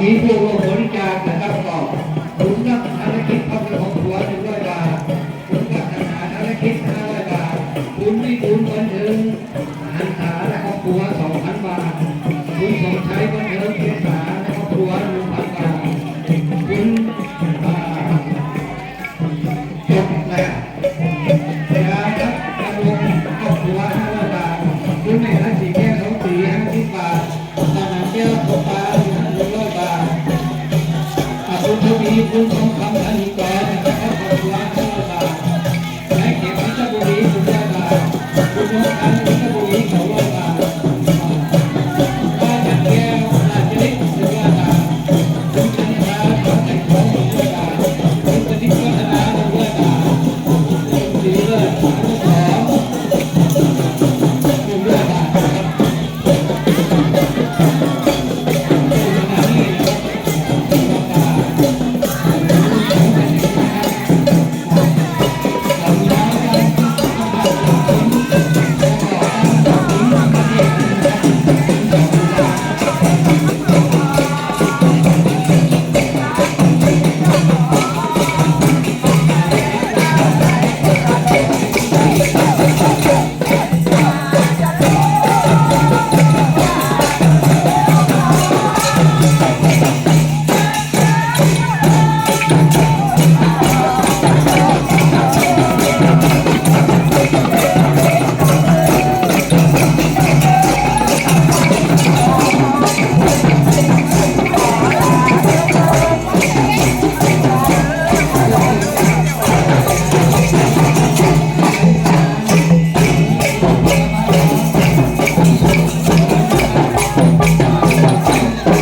มีผู้ร่วมบริจาคนะครับก็คุณรับธารกิจครอบครัวของหัวหนึ่งร้อยบาทคุณรับทหารภารกิจห้าร้อยบาทคุณวิบูลวันเดิมหันษาและครอบครัวสองพันบาทคุณสมชายวั คุณท เ